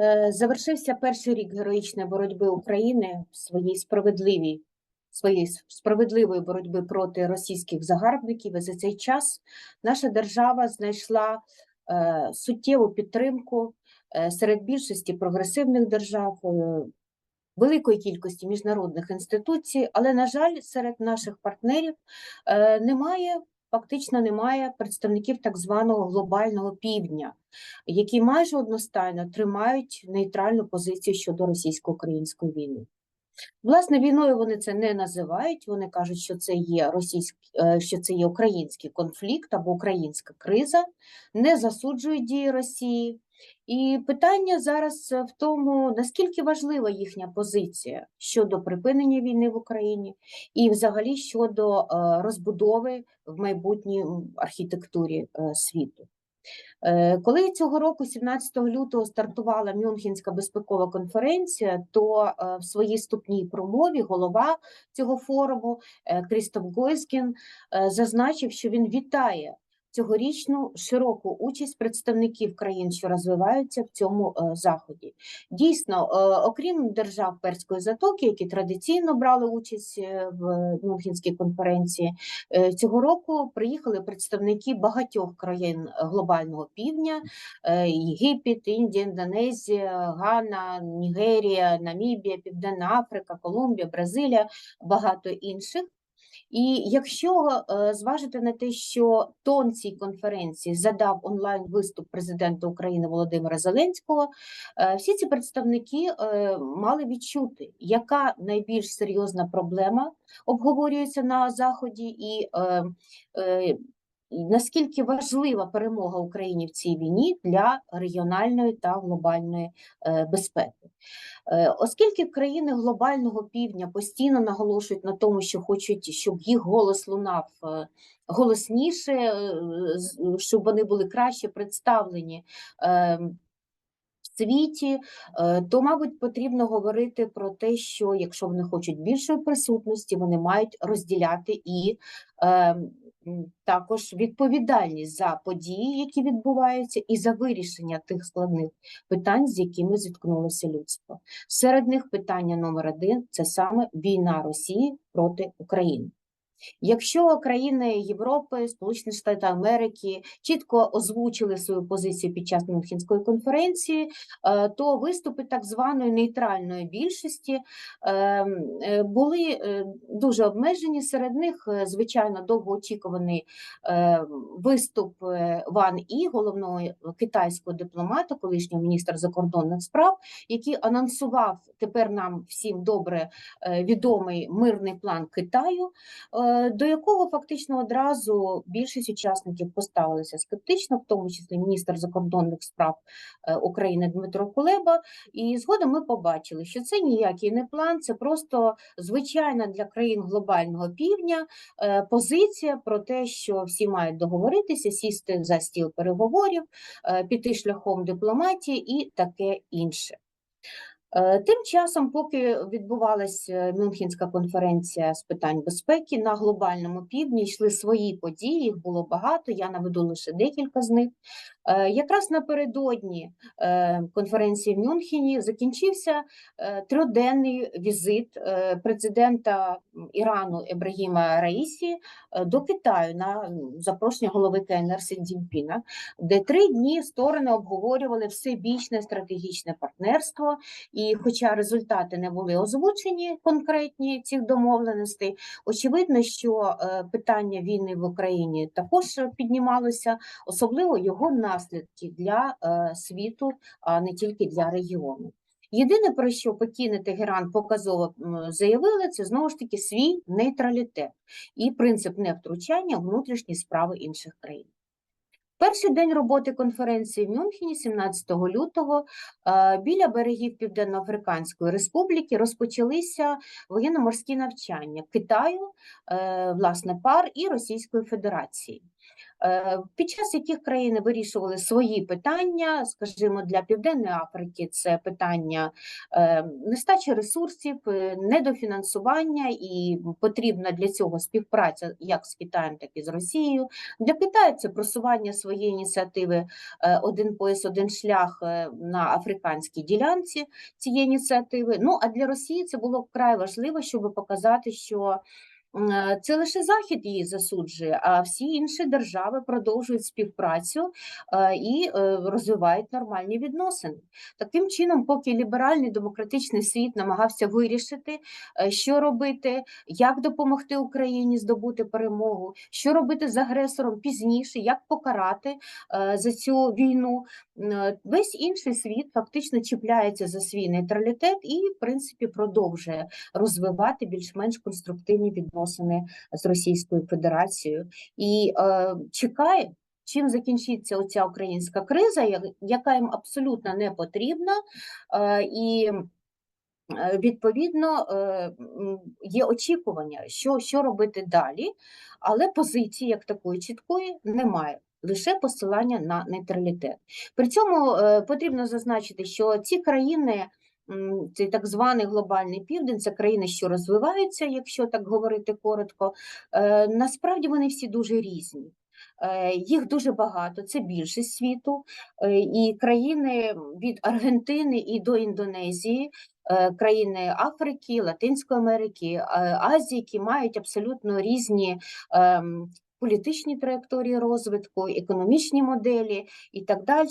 Е, Завершився перший рік героїчної боротьби України в своїй справедливій своєї справедливої боротьби проти російських загарбників. І за цей час наша держава знайшла е, суттєву підтримку е, серед більшості прогресивних держав, великої кількості міжнародних інституцій, але, на жаль, серед наших партнерів немає. Фактично немає представників так званого глобального півдня, які майже одностайно тримають нейтральну позицію щодо російсько-української війни. Власне, війною вони це не називають. Вони кажуть, що це є російський, е, що це є український конфлікт або українська криза, не засуджують дії Росії. І питання зараз в тому, наскільки важлива їхня позиція щодо припинення війни в Україні і, взагалі, щодо е, розбудови в майбутній архітектурі е, світу. Е, Коли цього року, 17 лютого, стартувала Мюнхенська безпекова конференція, то е, в своїй ступній промові голова цього форуму е, Крістоф Гойскін зазначив, що він вітає цьогорічну широку участь представників країн, що розвиваються в цьому е, заході. Дійсно, е, окрім держав Перської затоки, які традиційно брали участь е, в Мюнхенській конференції, Цього року приїхали представники багатьох країн глобального півдня: Єгипет, Індія, Індонезія, Гана, Нігерія, Намібія, Південна Африка, Колумбія, Бразилія, багато інших. І якщо е, зважити на те, що тон цій конференції задав онлайн виступ президента України Володимира Зеленського, е, всі ці представники е, мали відчути, яка найбільш серйозна проблема обговорюється на заході, і і наскільки важлива перемога Україні в цій війні для регіональної та глобальної е, безпеки. Е, Оскільки країни глобального півдня постійно наголошують на тому, що хочуть, щоб їх голос лунав е, голосніше, щоб вони були краще представлені е, в світі, то, мабуть, потрібно говорити про те, що якщо вони хочуть більшої присутності, вони мають розділяти і е, м, також відповідальність за події, які відбуваються, і за вирішення тих складних питань, з якими зіткнулося людство. Серед них питання номер один це саме війна Росії проти України. Якщо країни Європи, Сполучені Штати Америки чітко озвучили свою позицію під час Мюнхенської конференції, е, то виступи так званої нейтральної більшості е, е, були дуже обмежені. Серед них, звичайно, довгоочікуваний виступ Ван І, головного китайського дипломата, колишнього міністра закордонних справ, який анонсував тепер нам всім добре відомий мирний план Китаю, до якого фактично одразу більшість учасників поставилися скептично, в тому числі міністр закордонних справ е, України Дмитро Кулеба. І згодом ми побачили, що це ніякий не план, це просто звичайна для країн глобального півдня е, позиція про те, що всі мають договоритися, сісти за стіл переговорів, е, піти шляхом дипломатії і таке інше. Е, Тим часом, поки відбувалася Мюнхенська конференція з питань безпеки на глобальному півдні, йшли свої події, їх було багато, я наведу лише декілька з них. Е, Якраз напередодні е, конференції в Мюнхені закінчився е, трьохденний візит президента Ірану Ебрагіма Раїсі до Китаю на запрошення голови КНР Сі де три дні сторони обговорювали всебічне стратегічне партнерство. І хоча результати не були озвучені конкретні цих домовленостей, очевидно, що питання війни в Україні також піднімалося, особливо його наслідки для е, світу, а не тільки для регіону. Єдине, про що Пекін і Тегеран показово заявили, це знову ж таки свій нейтралітет і принцип невтручання у внутрішні справи інших країн. Перший день роботи конференції в Мюнхені, 17 лютого, е, біля берегів Південно-Африканської Республіки розпочалися воєнно-морські навчання Китаю, е, власне, пар і Російської Федерації. Е, під час яких країни вирішували свої питання, скажімо, для Південної Африки це питання е, нестачі ресурсів, е, недофінансування, і потрібна для цього співпраця як з Китаєм, так і з Росією. Для Китаю це просування своєї ініціативи один пояс, один шлях на африканській ділянці цієї ініціативи. Ну а для Росії це було вкрай важливо, щоб показати, що це лише Захід її засуджує, а всі інші держави продовжують співпрацю е, і е, розвивають нормальні відносини. Таким чином, поки ліберальний демократичний світ намагався вирішити, е, що робити, як допомогти Україні здобути перемогу, що робити з агресором пізніше, як покарати е, за цю війну. Е, Весь інший світ фактично чіпляється за свій нейтралітет і, в принципі, продовжує розвивати більш-менш конструктивні відносини з Російською Федерацією і е, чекає. Чим закінчиться оця українська криза, яка їм абсолютно не потрібна, е, і е, відповідно е, є очікування, що, що робити далі, але позиції як такої чіткої немає. Лише посилання на нейтралітет. При цьому потрібно зазначити, що ці країни, цей так званий глобальний південь, це країни, що розвиваються, якщо так говорити коротко. е, Насправді вони всі дуже різні. Е, Їх дуже багато, це більшість світу, е, і країни від Аргентини і до Індонезії, країни Африки, Латинської Америки, Азії, які мають абсолютно різні ем, політичні траєкторії розвитку, економічні моделі і так далі,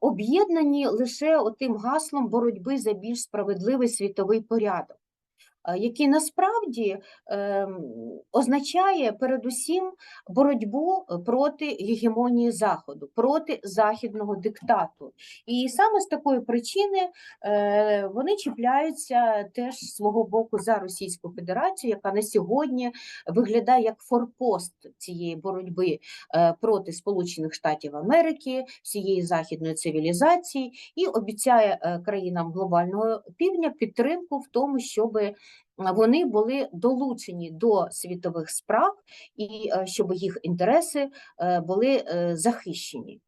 об'єднані лише отим гаслом боротьби за більш справедливий світовий порядок. Е, Який насправді ем, означає передусім боротьбу проти гегемонії Заходу, проти західного диктату. І саме з такої причини е, вони чіпляються теж свого боку за Російську Федерацію, яка на сьогодні виглядає як форпост цієї боротьби е, проти Сполучених Штатів Америки, всієї західної цивілізації, і обіцяє е, країнам глобального півдня підтримку в тому, щоби вони були долучені до світових справ і е, щоб їх інтереси е, були е, захищені.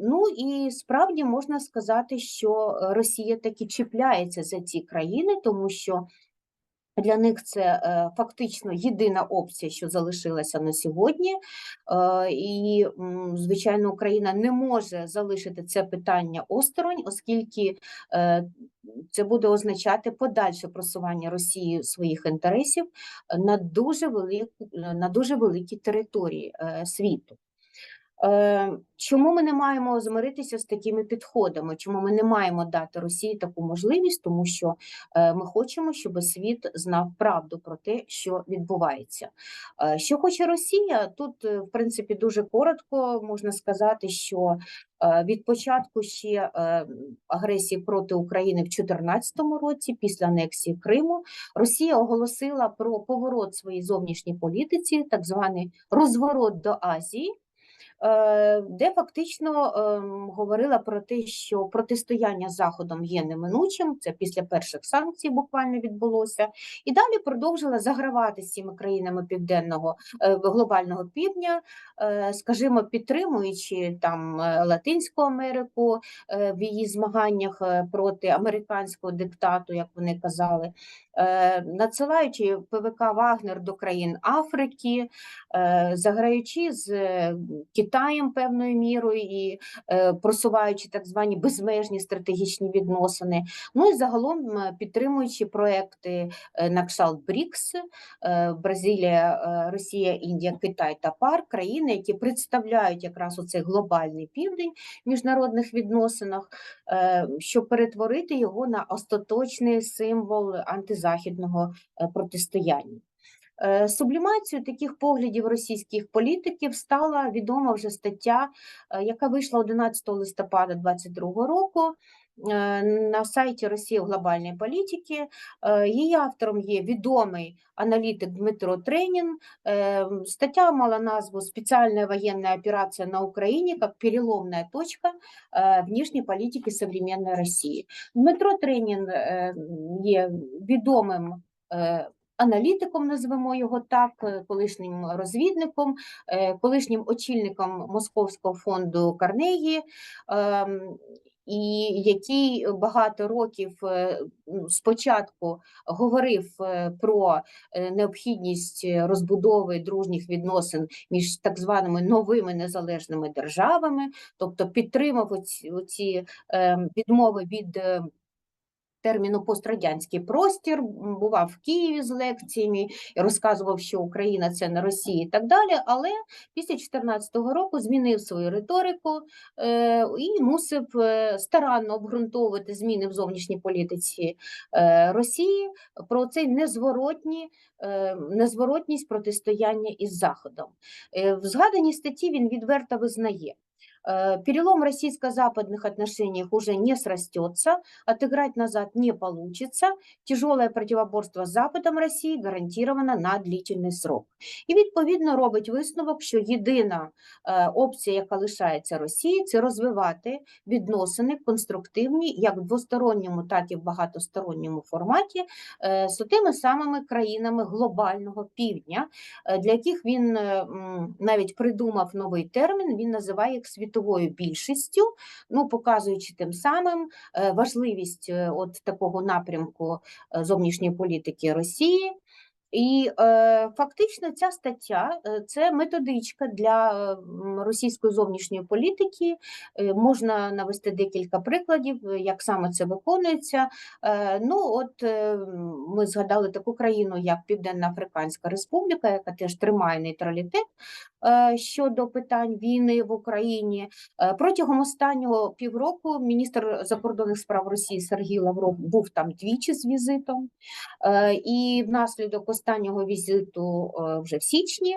Ну і справді можна сказати, що Росія таки чіпляється за ці країни, тому що для них це е, фактично єдина опція, що залишилася на сьогодні. Е, І, звичайно, Україна не може залишити це питання осторонь, оскільки е, це буде означати подальше просування Росії своїх інтересів на дуже велику, на дуже великій території світу. Е, Чому ми не маємо змиритися з такими підходами? Чому ми не маємо дати Росії таку можливість? Тому що е, ми хочемо, щоб світ знав правду про те, що відбувається. Е, Що хоче Росія? Тут, в принципі, дуже коротко можна сказати, що від початку ще агресії проти України в 2014 році, після анексії Криму, Росія оголосила про поворот своїй зовнішній політиці, так званий розворот до Азії. Е, Де фактично ем, говорила про те, що протистояння Заходом є неминучим, це після перших санкцій буквально відбулося, і далі продовжила загравати з цими країнами південного е, глобального півдня, е, скажімо, підтримуючи там Латинську Америку в її змаганнях проти американського диктату, як вони казали, надсилаючи ПВК Вагнер до країн Африки, заграючи з е, Китаєм певною мірою і е, просуваючи так звані безмежні стратегічні відносини. Ну і загалом е, підтримуючи проекти е, на кшталт БРІКС, Бразилія, Росія, Індія, Китай та ПАР країни, які представляють якраз оцей глобальний південь в міжнародних відносинах, щоб перетворити його на остаточний символ антизахідного протистояння. Е, Сублімацією таких поглядів російських політиків стала відома вже стаття, е, яка вийшла 11 листопада 2022 року е, на сайті Росії глобальної політики. Е, Її автором є відомий аналітик Дмитро Тренін. Стаття мала назву «Специальная военная операция на Украине как переломная точка е, внешней политики Росії». Дмитро Тренін є відомим аналітиком, назвемо його так, е, колишнім розвідником, е, колишнім очільником Московського фонду Карнегі. ем, І який багато років е, ну, спочатку говорив про необхідність розбудови дружніх відносин між так званими новими незалежними державами, тобто підтримав оці, оці е, відмови від терміну пострадянський простір, бував в Києві з лекціями і розказував, що Україна це не Росія і так далі. Але після 2014 року змінив свою риторику е, і мусив е, старанно обґрунтовувати зміни в зовнішній політиці е, Росії про цей незворотні. Незворотність протистояння із Заходом. В згаданій статті він відверто визнає, перелом российско-западных отношениях уже не срастется, отыграть назад не получится, тяжелое противоборство з Западом Росії гарантировано на длительний срок. І відповідно робить висновок, що єдина е, опція, яка лишається Росії, це розвивати відносини конструктивні як в двосторонньому, так і в багатосторонньому форматі е, з тими самими країнами глобального півдня, е, для яких він е, навіть придумав новий термін, він називає їх світовою більшістю, ну, показуючи тим самим е, важливість е, от такого напрямку е, зовнішньої політики Росії. І е, фактично ця стаття е, це методичка для е, російської зовнішньої політики. Е, можна навести декілька прикладів, як саме це виконується. Е, ну, от е, ми згадали таку країну, як Південна Африканська Республіка, яка теж тримає нейтралітет е, щодо питань війни в Україні. Е, Протягом останнього півроку міністр закордонних справ Росії Сергій Лавров був там двічі з візитом. Е, І внаслідок останнього візиту е, вже в січні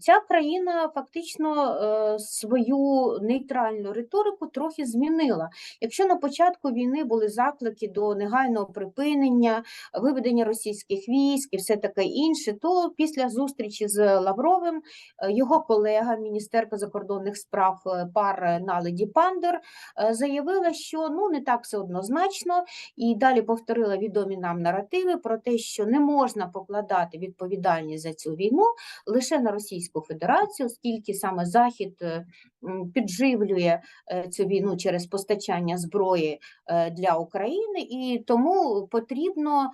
ця країна фактично е, свою нейтральну риторику трохи змінила. Якщо на початку війни були заклики до негайного припинення, виведення російських військ і все таке інше, то після зустрічі з Лавровим е, його колега, міністерка закордонних справ е, пар Наледі Пандер, е, заявила, що ну не так все однозначно, і далі повторила відомі нам наративи про те, що не можна покладати відповідальність за цю війну лише на Російську Федерацію, оскільки саме Захід е, підживлює е, цю війну через постачання зброї е, для України, і тому потрібно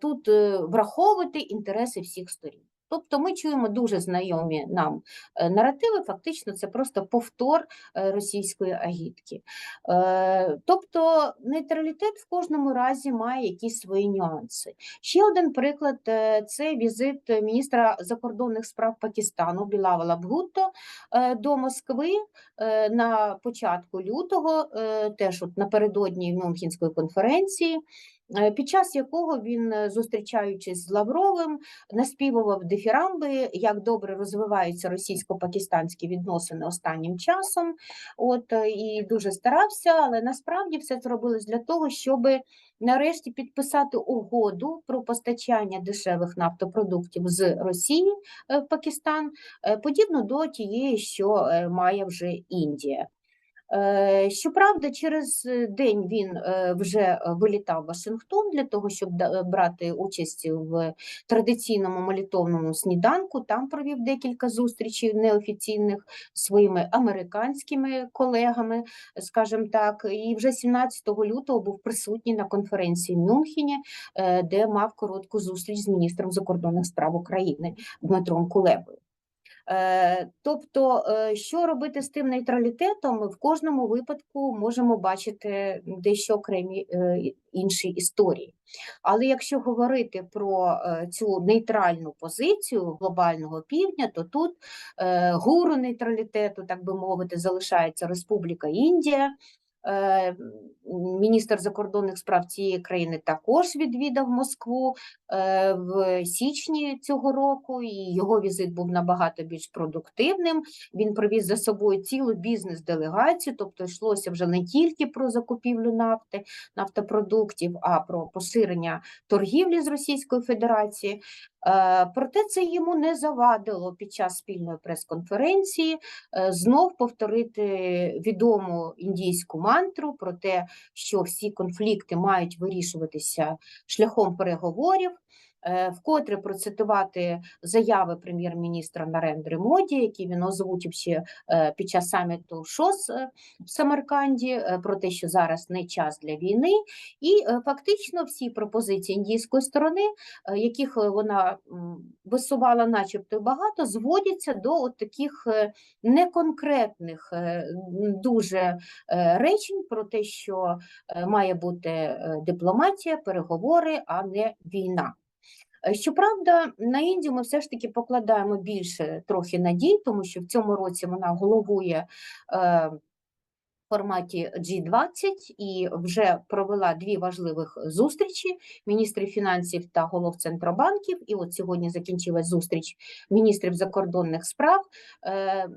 тут враховувати інтереси всіх сторін. Тобто ми чуємо дуже знайомі нам е, наративи, фактично це просто повтор е, російської агітки. Е, Тобто нейтралітет в кожному разі має якісь свої нюанси. Ще один приклад це візит міністра закордонних справ Пакистану Білавала Бгутто до Москви на початку лютого, теж от напередодні Мюнхенської конференції. Е, Під час якого він, е, зустрічаючись з Лавровим, наспівував дифірамби, як добре розвиваються російсько-пакистанські відносини останнім часом. От е, і дуже старався, але насправді все це робилось для того, щоб нарешті підписати угоду про постачання дешевих нафтопродуктів з Росії в Пакистан, подібно до тієї, що має вже Індія. Е, Щоправда, через день він е, вже е, вилітав в Вашингтон для того, щоб брати участь в традиційному молитовному сніданку. Там провів декілька зустрічей неофіційних своїми американськими колегами, скажімо так. І вже 17 лютого був присутній на конференції в Мюнхені, де мав коротку зустріч з міністром закордонних справ України Дмитром Кулебою. Е, Тобто, е, що робити з тим нейтралітетом, ми в кожному випадку можемо бачити дещо окремі е, інші історії. Але якщо говорити про цю нейтральну позицію глобального півдня, то тут гуру нейтралітету, так би мовити, залишається Республіка Індія. Е, Міністр закордонних справ цієї країни також відвідав Москву е, в січні цього року, і його візит був набагато більш продуктивним. Він привіз за собою цілу бізнес-делегацію, тобто йшлося вже не тільки про закупівлю нафти, нафтопродуктів, а про поширення торгівлі з Російською Федерацією. Е, Проте це йому не завадило під час спільної прес-конференції е, знов повторити відому індійську мантру про те, що всі конфлікти мають вирішуватися шляхом переговорів. Е, Вкотре процитувати заяви прем'єр-міністра Нарендри Моді, які він озвучив ще е, під час саміту ШОС е, в Самарканді, про те, що зараз не час для війни, і фактично всі пропозиції індійської сторони, яких вона висувала, начебто багато, зводяться до от таких неконкретних дуже речень про те, що має бути дипломатія, переговори, а не війна. Е, Щоправда, на Індію ми все ж таки покладаємо більше трохи надій, тому що в цьому році вона головує е, в форматі G20 і вже провела дві важливих зустрічі міністрів фінансів та голов центробанків. І от сьогодні закінчилась зустріч міністрів закордонних справ. Е,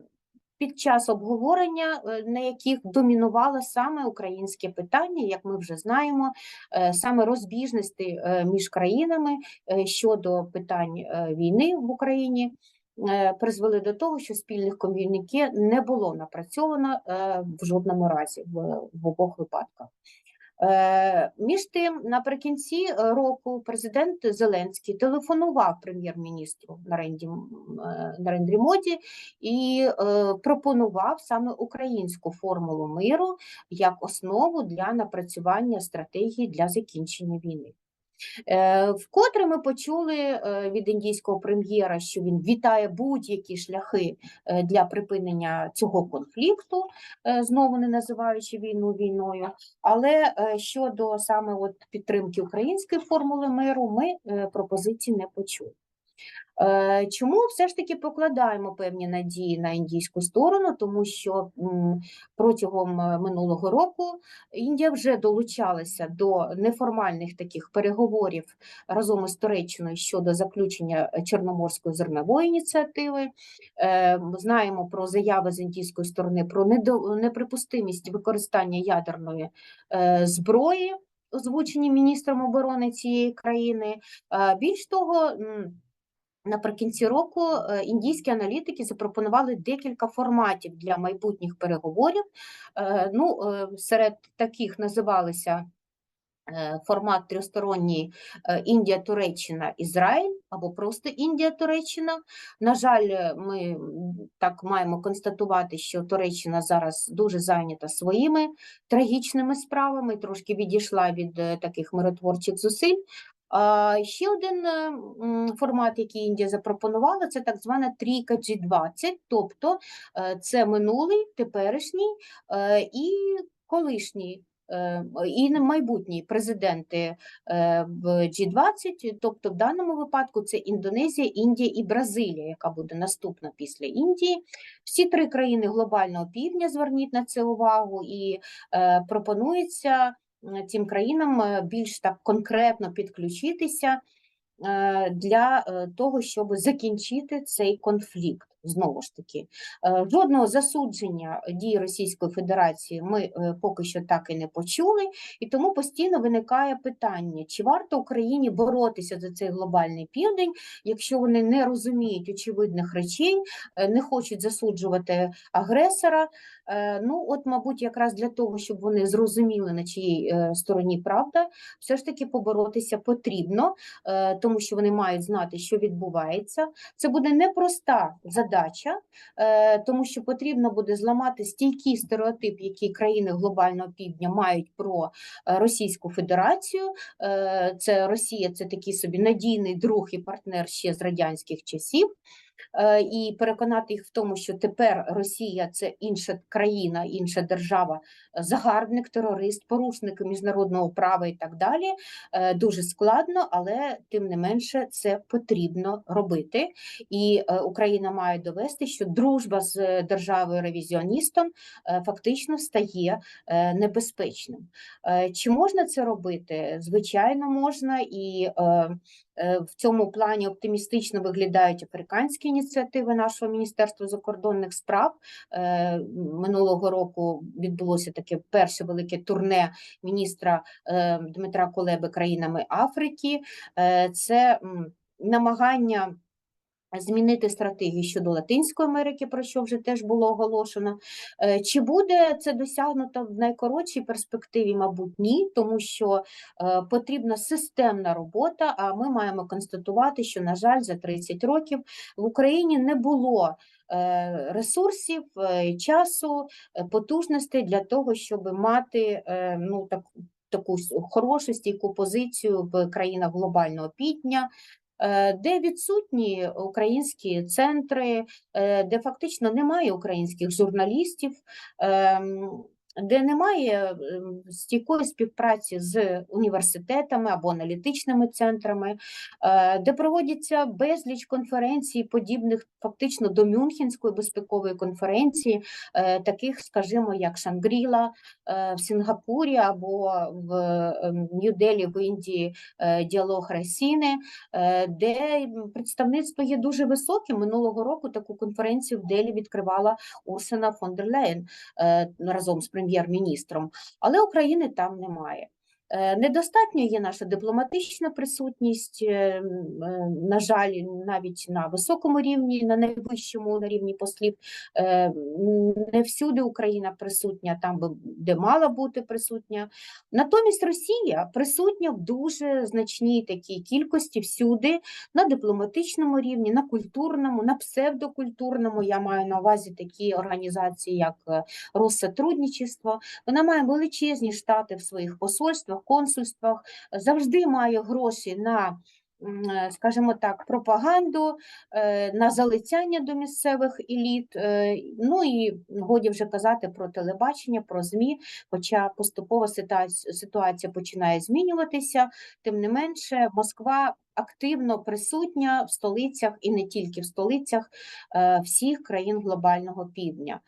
під час обговорення, е, на яких домінувало саме українське питання, як ми вже знаємо, е, саме розбіжності е, між країнами щодо питань війни в Україні призвели до того, що спільних ком'юніке не було напрацьовано в жодному разі в обох випадках. Е, Між тим, наприкінці е, року президент Зеленський телефонував прем'єр-міністру на е, Моді і пропонував саме українську формулу миру як основу для напрацювання стратегії для закінчення війни. Е, Вкотре ми почули е, від індійського прем'єра, що він вітає будь-які шляхи е, для припинення цього конфлікту, знову не називаючи війну війною. Але щодо саме от підтримки української формули миру, ми пропозиції не почули. Е, Чому все ж таки покладаємо певні надії на індійську сторону? Тому що протягом е, минулого року Індія вже долучалася до неформальних таких переговорів разом із Туреччиною щодо заключення е, Чорноморської зернової ініціативи. Е, знаємо про заяви з індійської сторони про неприпустимість використання ядерної зброї, озвучені міністром оборони цієї країни. Більш того, Наприкінці року е, індійські аналітики запропонували декілька форматів для майбутніх переговорів. Е, Ну, е, серед таких називалися формат трьохсторонній е, Індія, Туреччина, Ізраїль або просто Індія, Туреччина. На жаль, ми так маємо констатувати, що Туреччина зараз дуже зайнята своїми трагічними справами, трошки відійшла від таких миротворчих зусиль. Ще один формат, який Індія запропонувала, це так звана трійка G20, тобто е, це минулий, теперішній е, і колишній. е, І майбутні президенти в G20, тобто в даному випадку це Індонезія, Індія і Бразилія, яка буде наступна після Індії. Всі три країни глобального півдня зверніть на це увагу, і пропонується цим країнам е, більш так конкретно підключитися е, для е, того, щоб закінчити цей конфлікт. Знову ж таки, Е, жодного засудження дій Російської Федерації ми е, поки що так і не почули, і тому постійно виникає питання, чи варто Україні боротися за цей глобальний південь, якщо вони не розуміють очевидних речей, е, не хочуть засуджувати агресора. Е, Ну, от, мабуть, якраз для того, щоб вони зрозуміли, на чиїй е, стороні правда, все ж таки поборотися потрібно, е, тому що вони мають знати, що відбувається. Це буде непроста задача, тому що потрібно буде зламати стійкий стереотип, який країни глобального півдня мають про Російську Федерацію. Це Росія, це такий собі надійний друг і партнер ще з радянських часів. Е, І переконати їх в тому, що тепер Росія це інша країна, інша держава, загарбник, терорист, порушник міжнародного права і так далі. Е, Дуже складно, але тим не менше це потрібно робити. І е, Україна має довести, що дружба з державою ревізіоністом фактично стає небезпечним. Чи можна це робити? Звичайно, можна і. Е, В цьому плані оптимістично виглядають африканські ініціативи нашого Міністерства закордонних справ. Е, Минулого року відбулося таке перше велике турне міністра е, Дмитра Кулеби країнами Африки. Це намагання змінити стратегію щодо Латинської Америки, про що вже теж було оголошено. Е, Чи буде це досягнуто в найкоротшій перспективі? Мабуть, ні, тому що е, потрібна системна робота. А ми маємо констатувати, що, на жаль, за 30 років в Україні не було. е, Ресурсів, часу, потужностей для того, щоб мати ну, так, таку хорошу стійку позицію в країнах глобального півдня, де відсутні українські центри, е, де фактично немає українських журналістів, ем, де немає ем, стійкої співпраці з університетами або аналітичними центрами, е, де проводяться безліч конференцій, подібних фактично до Мюнхенської безпекової конференції, е, таких, скажімо, як Шангріла е, в Сінгапурі або в ем, Нью-Делі в Індії діалог Ресіни, е, де представництво є дуже високим. Минулого року таку конференцію в Делі відкривала Урсена фон дер Лейн разом з прем'єр-міністром, але України там немає. Е, Недостатньо є наша дипломатична присутність, е, е, на жаль, навіть на високому рівні, на найвищому на рівні послів. Не всюди Україна присутня, там, де мала бути присутня. Натомість Росія присутня в дуже значній такій кількості всюди, на дипломатичному рівні, на культурному, на псевдокультурному. Я маю на увазі такі організації, як Россотрудничество. Вона має величезні штати в своїх посольствах, консульствах, завжди має гроші на. е, Скажімо так, пропаганду, е, на залицяння до місцевих еліт. е, Ну і годі вже казати про телебачення, про ЗМІ, хоча поступово ситуація, починає змінюватися, тим не менше, Москва активно присутня в столицях і не тільки в столицях всіх країн глобального півдня.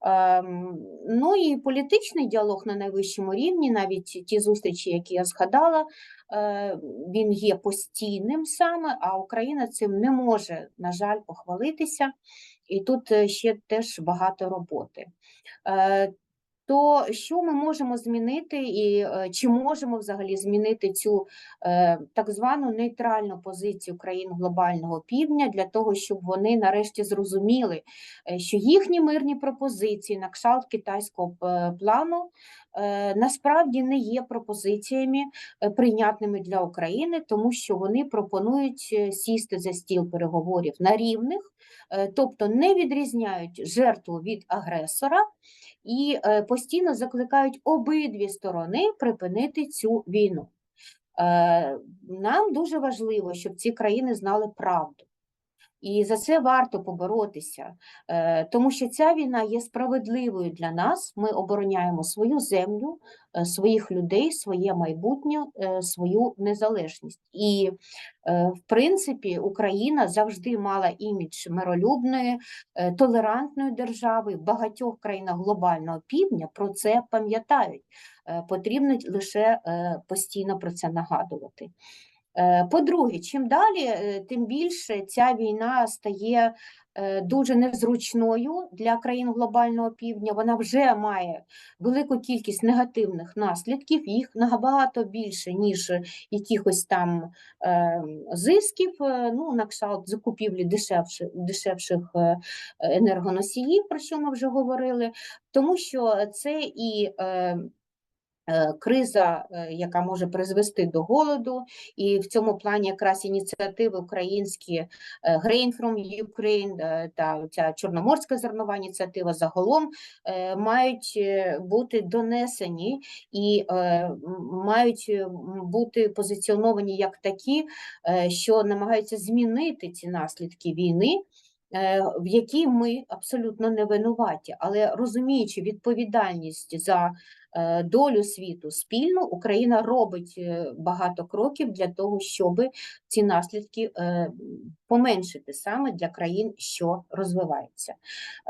Ем, Ну і політичний діалог на найвищому рівні, навіть ті зустрічі, які я згадала, е, він є постійним саме, а Україна цим не може, на жаль, похвалитися. І тут е, ще теж багато роботи. То що ми можемо змінити, і е, чи можемо взагалі змінити цю е, так звану нейтральну позицію країн глобального півдня для того, щоб вони нарешті зрозуміли, е, що їхні мирні пропозиції на кшталт китайського плану насправді не є пропозиціями прийнятними для України, тому що вони пропонують сісти за стіл переговорів на рівних, тобто не відрізняють жертву від агресора і е, постійно закликають обидві сторони припинити цю війну. Е, Нам дуже важливо, щоб ці країни знали правду. І за це варто поборотися, е, тому що ця війна є справедливою для нас. Ми обороняємо свою землю, е, своїх людей, своє майбутнє, е, свою незалежність. І, в принципі, Україна завжди мала імідж миролюбної, толерантної держави. В багатьох країнах глобального півдня про це пам'ятають. Потрібно лише постійно про це нагадувати. Е, По-друге, чим далі, е, тим більше ця війна стає е, дуже незручною для країн глобального півдня. Вона вже має велику кількість негативних наслідків, їх набагато більше, ніж якихось там е, зисків, ну, на кшталт закупівлі дешевших, дешевших енергоносіїв, про що ми вже говорили, тому що це і е, е, криза, е, яка може призвести до голоду, і в цьому плані якраз ініціативи українські е, Grain from Ukraine е, та ця Чорноморська зернова ініціатива загалом е, мають е, бути донесені і е, мають е, бути позиціоновані як такі, е, що намагаються змінити ці наслідки війни. е, В якій ми абсолютно не винуваті, але розуміючи відповідальність за е, долю світу спільну, Україна робить е, багато кроків для того, щоб ці наслідки е, поменшити саме для країн, що розвиваються.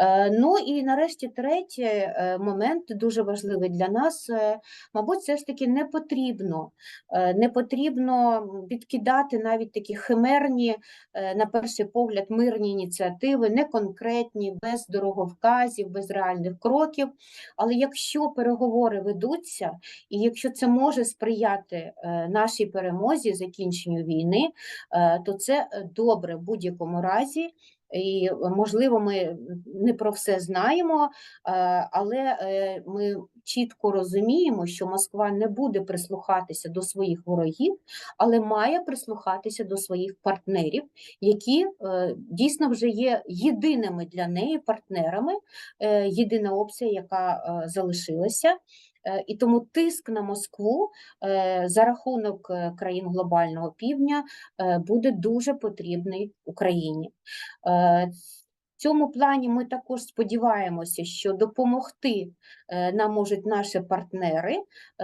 Е, Ну і нарешті третій е, момент дуже важливий для нас. е, Мабуть, все ж таки не потрібно, е, не потрібно відкидати навіть такі химерні, е, на перший погляд, мирні ініціативи, неконкретні, без дороговказів, без реальних кроків. Але якщо переговори переговори ведуться, і якщо це може сприяти е, нашій перемозі, закінченню війни, е, то це е, добре в будь-якому разі. І, можливо, ми не про все знаємо, е, але е, ми чітко розуміємо, що Москва не буде прислухатися до своїх ворогів, але має прислухатися до своїх партнерів, які е, дійсно вже є єдиними для неї партнерами, єдина опція, яка залишилася. Е, І тому тиск на Москву е, за рахунок е, країн глобального півдня буде дуже потрібний Україні. В цьому плані ми також сподіваємося, що допомогти нам можуть наші партнери,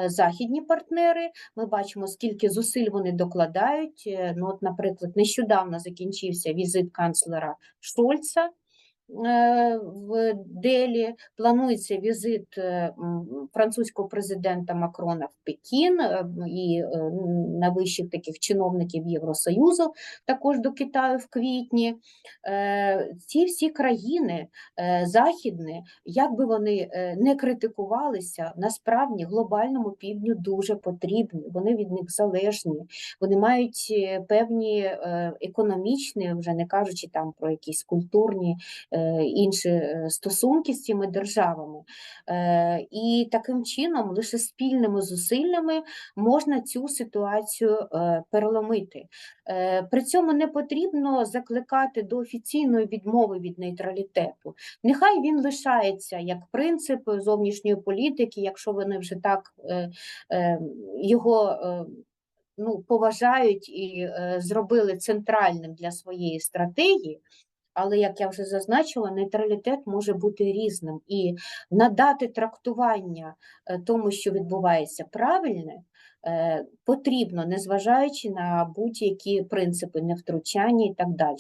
західні партнери. Ми бачимо, скільки зусиль вони докладають. Ну, от, наприклад, нещодавно закінчився візит канцлера Шольца в Делі. Планується візит е, французького президента Макрона в Пекін е, і е, найвищих таких чиновників Євросоюзу також до Китаю в квітні. Е, Ці всі країни е, західні, як би вони е, не критикувалися, насправді глобальному півдню дуже потрібні. Вони від них залежні, вони мають е, певні е, економічні, вже не кажучи там про якісь культурні е, інші е, стосунки з цими державами. Е, І таким чином лише спільними зусиллями можна цю ситуацію е, переломити. При цьому не потрібно закликати до офіційної відмови від нейтралітету. Нехай він лишається як принцип зовнішньої політики, якщо вони вже так його ну, поважають і е, зробили центральним для своєї стратегії. Але, як я вже зазначила, нейтралітет може бути різним, і надати трактування е, тому, що відбувається правильне, е, потрібно, незважаючи на будь-які принципи невтручання і так далі.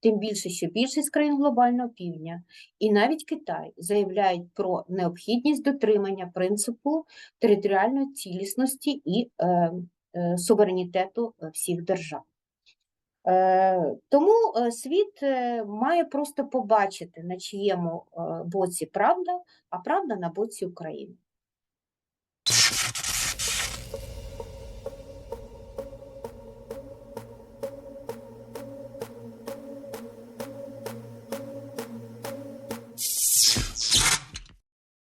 Тим більше, що більшість країн глобального півдня і навіть Китай заявляють про необхідність дотримання принципу територіальної цілісності і е, суверенітету всіх держав. Е, Тому е, світ е, має просто побачити, на чиєму боці правда, а правда на боці України.